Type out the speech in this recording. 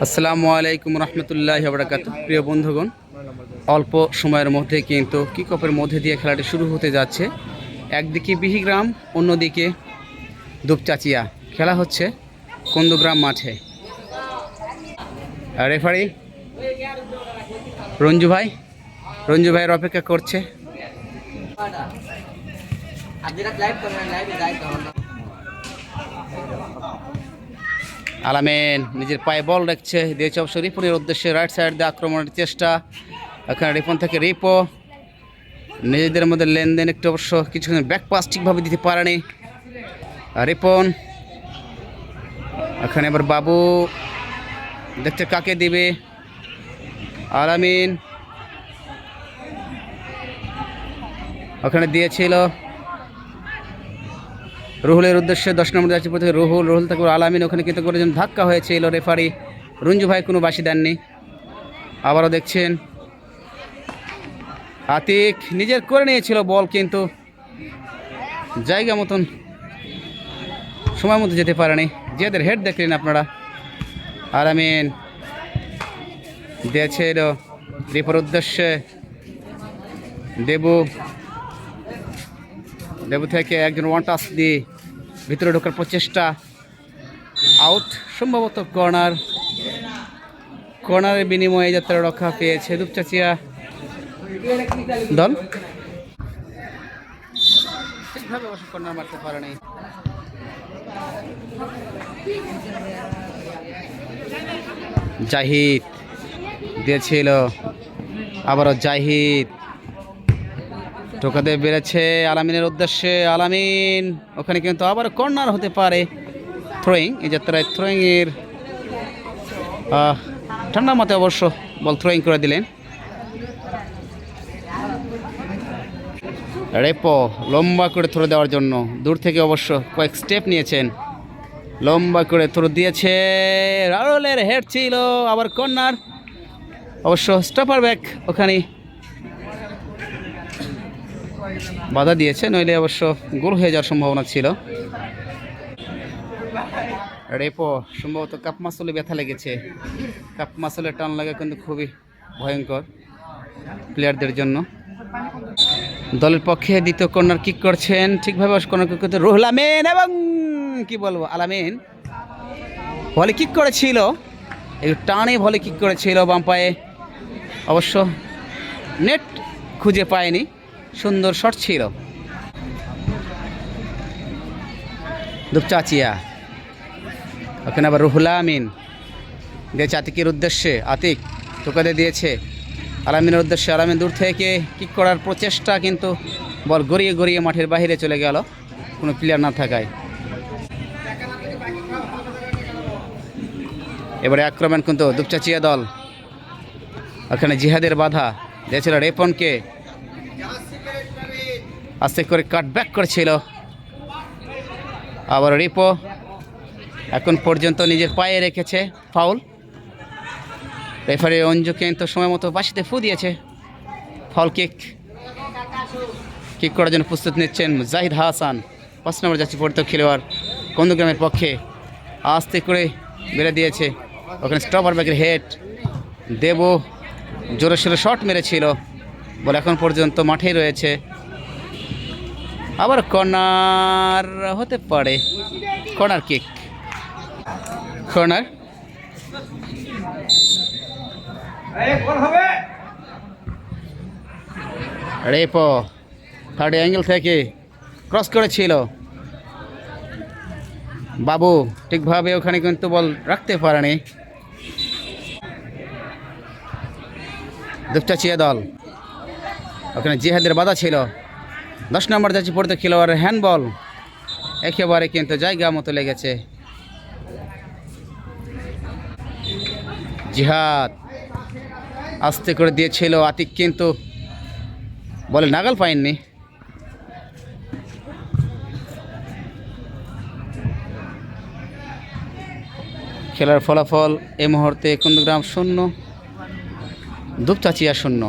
আসসালামু আলাইকুম রহমতুল্লাহ বরাকাত প্রিয় বন্ধুগণ, অল্প সময়ের মধ্যে কিন্তু কিকপের মধ্যে দিয়ে খেলাটি শুরু হতে যাচ্ছে। একদিকে বিহিগ্রাম, অন্যদিকে দুপচাচিয়া। খেলা হচ্ছে কন্দুগ্রাম মাঠে। রেফারি রঞ্জু ভাই, রঞ্জু ভাইয়ের অপেক্ষা করছে। আলামেন, নিজের পায়ে বল রাখছে, দিয়েছে অবশ্য রিপনের উদ্দেশ্যে রাইট সাইড দিয়ে আক্রমণের চেষ্টা। এখানে রিপন থেকে রিপো। নিজেদের মধ্যে লেনদেন একটু অবশ্য কিছুক্ষণ ব্যাক পাস ঠিকভাবে দিতে পারেনি। রিপন এখানে এবার বাবু দেখছে কাকে দিবে। আলামিন, ওখানে দিয়েছিল। রুহুলের উদ্দেশ্যে দশ নম্বর যাচ্ছে প্রথমে রুহুল রুহুল থেকে আলামিন ওখানে কিন্তু করেছেন, ধাক্কা হয়েছিল রেফারি। রঞ্জু ভাই কোনো বাসি দেননি। আবারও দেখছেন। আতিক নিজের করে নিয়েছিল বল, কিন্তু জায়গা মতন সময় মতো যেতে পারেনি। যেদের হেড দেখলেন আপনারা। আলামিন দিয়েছিল রিপোর উদ্দেশ্যে। দেবু দেবু থেকে একজন ওয়ান টাচ দিয়ে ভিতরে ঢোকার প্রচেষ্টা। আউট সম্ভবত কর্নার। কর্নারের বিনিময়ে যাত্রা রক্ষা পেয়েছে রূপচাচিয়া দল? অবশ্য মারতে পারেনি। জাহিদ, দিয়েছিল। আবারও জাহিদ। টোকাতে বেড়েছে আলামিনের উদ্দেশ্যে, আলামিন। ওখানে কিন্তু আবার কর্নার হতে পারে থ্রোয়িং এই যাত্রায় থ্রোয়িংয়ের ঠান্ডা মতে অবশ্য বল থ্রোয়িং করে দিলেন। রেপো লম্বা করে থ্রো দেওয়ার জন্য, দূর থেকে অবশ্য কয়েক স্টেপ নিয়েছেন। লম্বা করে থ্রো দিয়েছে রারোলের হেড ছিল, আবার কর্নার। অবশ্য স্টপার ব্যাক ওখানে বাধা দিয়েছে, নইলে অবশ্য গোল হয়ে যাওয়ার সম্ভাবনা ছিল। রেপো সম্ভবত কাপ মাসলে ব্যথা লেগেছে। কাপ মাসলে টান লাগা কিন্তু খুবই ভয়ঙ্কর প্লেয়ারদের জন্য। দলের পক্ষে দ্বিতীয় কর্নার কিক করছেন ঠিকভাবে কর্নার কিক করতে এবং কি বলব আলামিন ভলে কিক করেছিল, একটু টানে ভলে কিক করেছিল বাম পায়ে। অবশ্য নেট খুঁজে পায়নি। সুন্দর শট ছিল। দুপচাচিয়া ওখানে আবার রুহুলা আমিন। দিয়েছে আতিকের উদ্দেশ্যে আতিক টোকাতে দিয়েছে। আলামিনের উদ্দেশ্যে আলামিন দূর থেকে কিক করার প্রচেষ্টা কিন্তু বল গড়িয়ে গড়িয়ে মাঠের বাইরে চলে গেল। কোনো প্লেয়ার না থাকায়। এবারে আক্রমণ কিন্তু দুপচাচিয়া দল। ওখানে জিহাদের বাধা। দিয়েছিল রেপনকে। আস্তে করে কাট ব্যাক করেছিল। আবার রিপো। এখন পর্যন্ত নিজের পায়ে রেখেছে ফাউল। রেফারি অঞ্জু কিন্তু সময় মতো বাসিতে ফু দিয়েছে। Foul kick. কিক করার জন্য প্রস্তুত নিচ্ছেন জাহিদ হাসান। পাঁচ নম্বর যাচ্ছে পড়তো খেলোয়াড় কন্দগ্রামের পক্ষে আস্তে করে বেড়ে দিয়েছে। ওখানে স্টপার ব্যাগের হেড দেব জোরে সোরে শট মেরেছিল। বলে এখন পর্যন্ত মাঠেই রয়েছে। আবার কর্নার হতে পারে। Corner kick. Corner. Replay third angle থেকে ক্রস করেছিল। বাবু ঠিকভাবে ওখানে কিন্তু বল রাখতে পারেনি। দুপচাচিয়া দল। ওখানে জিহাদের বাধা ছিল। দশ নম্বর যাচ্ছে পড়তে খেলোয়াড়ের হ্যান্ডবল একেবারে কিন্তু জায়গা মতো লেগেছে। জিহাদ আস্তে করে দিয়েছিল আতিক কিন্তু বলে নাগাল পায়নি। খেলার ফলাফল এই মুহূর্তে কুন্দগ্রাম শূন্য, দুপচাচিয়া শূন্য।